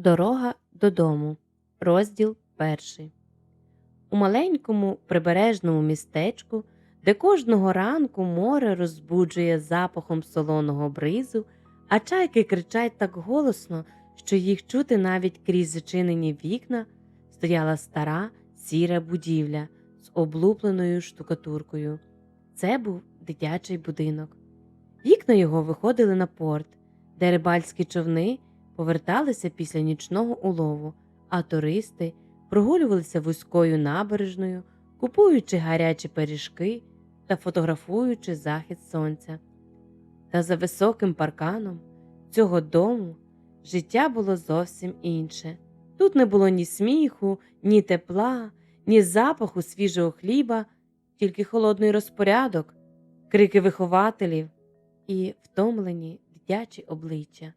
Дорога додому. Розділ перший. У маленькому прибережному містечку, де кожного ранку море розбуджує запахом солоного бризу, а чайки кричать так голосно, що їх чути навіть крізь зачинені вікна, стояла стара сіра будівля з облупленою штукатуркою. Це був дитячий будинок. Вікна його виходили на порт, де рибальські човни поверталися після нічного улову, а туристи прогулювалися вузькою набережною, купуючи гарячі пиріжки та фотографуючи захід сонця. Та за високим парканом цього дому життя було зовсім інше. Тут не було ні сміху, ні тепла, ні запаху свіжого хліба, тільки холодний розпорядок, крики вихователів і втомлені дитячі обличчя.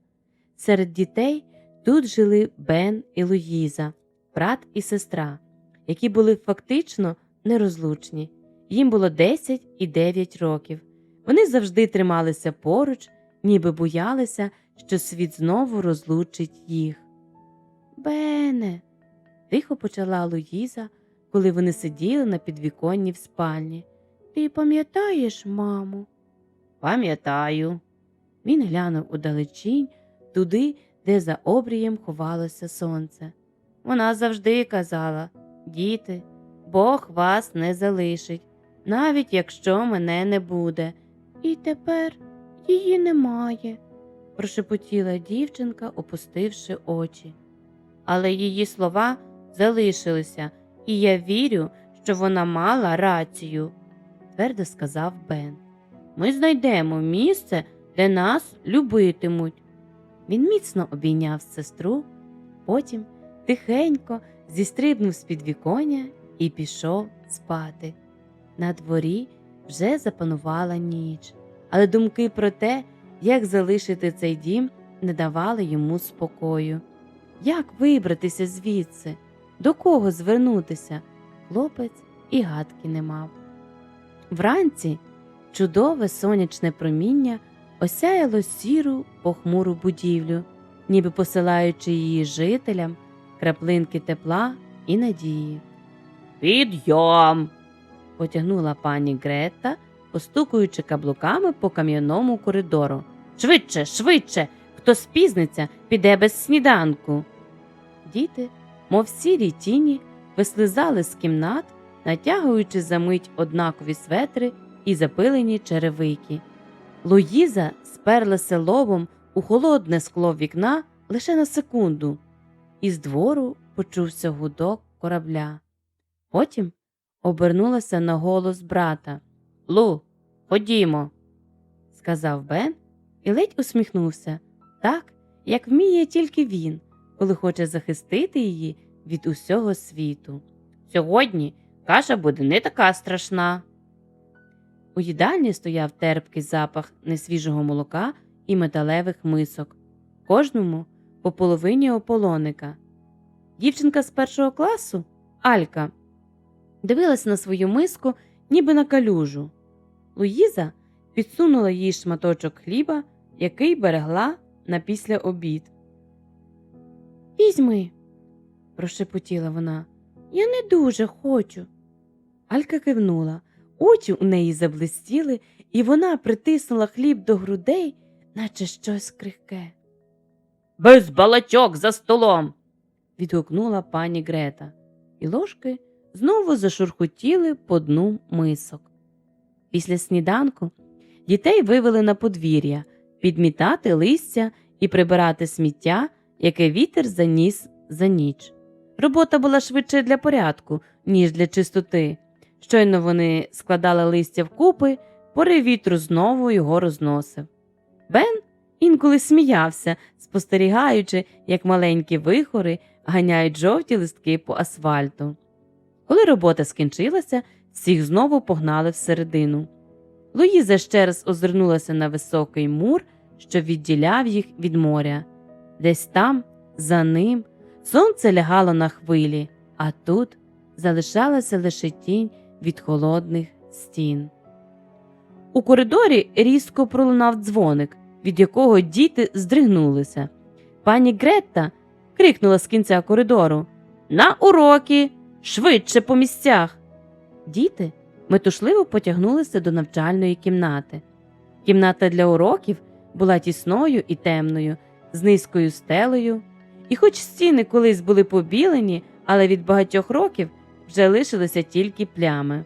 Серед дітей тут жили Бен і Луїза, брат і сестра, які були фактично нерозлучні. Їм було 10 і 9 років. Вони завжди трималися поруч, ніби боялися, що світ знову розлучить їх. Бене, тихо почала Луїза, коли вони сиділи на підвіконні в спальні. Ти пам'ятаєш, маму? Пам'ятаю. Він глянув удалечінь, туди, де за обрієм ховалося сонце. Вона завжди казала Діти, Бог вас не залишить, навіть якщо мене не буде. І тепер її немає, прошепотіла дівчинка, опустивши очі. Але її слова залишилися, і я вірю, що вона мала рацію, твердо сказав Бен. Ми знайдемо місце, де нас любитимуть. Він міцно обійняв сестру, потім тихенько зістрибнув з підвіконня і пішов спати. На дворі вже запанувала ніч, але думки про те, як залишити цей дім, не давали йому спокою. Як вибратися звідси? До кого звернутися? Хлопець і гадки не мав. Вранці чудове сонячне проміння осяяло сіру похмуру будівлю, ніби посилаючи її жителям краплинки тепла і надії. Підйом. потягнула пані Грета, постукуючи каблуками по кам'яному коридору. Швидше, швидше, хто спізниться, піде без сніданку. Діти, мов сірі тіні, вислизали з кімнат, натягуючи за мить однакові светри і запилені черевики. Луїза сперлася лобом у холодне скло вікна лише на секунду, і з двору почувся гудок корабля. Потім обернулася на голос брата. Лу, ходімо, сказав Бен і ледь усміхнувся, так, як вміє тільки він, коли хоче захистити її від усього світу. Сьогодні каша буде не така страшна. У їдальні стояв терпкий запах несвіжого молока і металевих мисок, кожному по половині ополоника. Дівчинка з першого класу, Алька, дивилась на свою миску, ніби на калюжу. Луїза підсунула їй шматочок хліба, який берегла на після обід. Візьми, прошепотіла вона. Я не дуже хочу. Алька кивнула. Очі у неї заблистіли, і вона притиснула хліб до грудей, наче щось крихке. Без балачок за столом. відгукнула пані Грета, і ложки знову зашурхотіли по дну мисок. Після сніданку дітей вивели на подвір'я підмітати листя і прибирати сміття, яке вітер заніс за ніч. Робота була швидше для порядку, ніж для чистоти. Щойно вони складали листя вкупи, порив вітру знову його розносив. Бен інколи сміявся, спостерігаючи, як маленькі вихори ганяють жовті листки по асфальту. Коли робота скінчилася, всіх знову погнали всередину. Луїза ще раз озирнулася на високий мур, що відділяв їх від моря. Десь там, за ним, сонце лягало на хвилі, а тут залишалася лише тінь від холодних стін. У коридорі різко пролунав дзвоник, від якого діти здригнулися. Пані Гретта крикнула з кінця коридору. На уроки! Швидше по місцях. Діти метушливо потягнулися до навчальної кімнати. Кімната для уроків була тісною і темною, з низькою стелею, і хоч стіни колись були побілені, але від багатьох років вже лишилися тільки плями.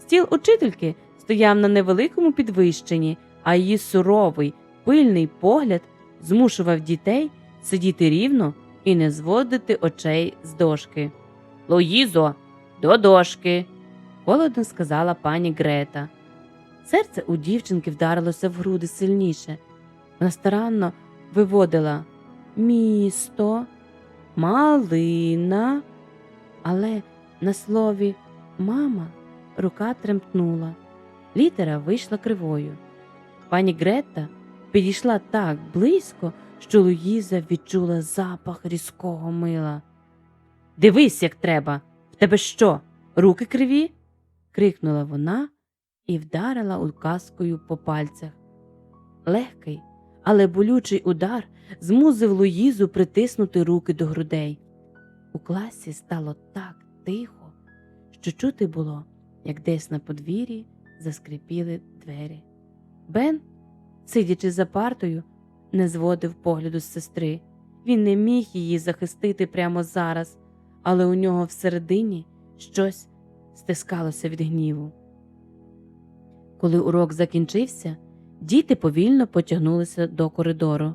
Стіл учительки стояв на невеликому підвищенні, а її суровий, пильний погляд змушував дітей сидіти рівно і не зводити очей з дошки. Луїзо, до дошки, холодно сказала пані Грета. Серце у дівчинки вдарилося в груди сильніше. Вона старанно виводила місто, малина, але на слові мама рука тремтнула. Літера вийшла кривою. Пані Гретта підійшла так близько, що Луїза відчула запах різкого мила. Дивись, як треба. В тебе що? Руки криві? крикнула вона і вдарила указкою по пальцях. Легкий, але болючий удар змусив Луїзу притиснути руки до грудей. У класі стало так тихо, що чути було, як десь на подвір'ї заскрипіли двері. Бен, сидячи за партою, не зводив погляду з сестри. Він не міг її захистити прямо зараз, але у нього всередині щось стискалося від гніву. Коли урок закінчився, діти повільно потягнулися до коридору.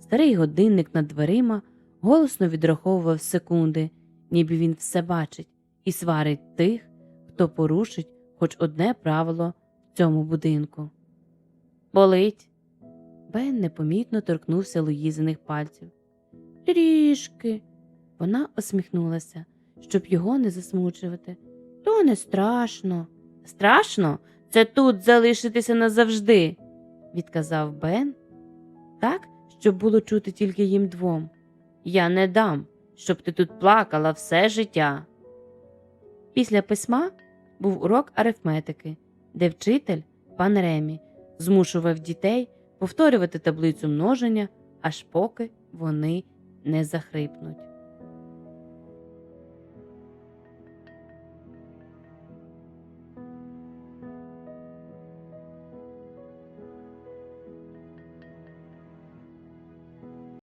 Старий годинник над дверима голосно відраховував секунди, ніби він все бачить і сварить тих, хто порушить хоч одне правило в цьому будинку. Болить. Бен непомітно торкнувся Луїзиних пальців. Трішки. Вона осміхнулася, щоб його не засмучувати. То не страшно. Страшно? Це тут залишитися назавжди, відказав Бен, так, щоб було чути тільки їм двом. Я не дам, щоб ти тут плакала все життя. Після письма був урок арифметики, де вчитель, пан Ремі, змушував дітей повторювати таблицю множення, аж поки вони не захрипнуть.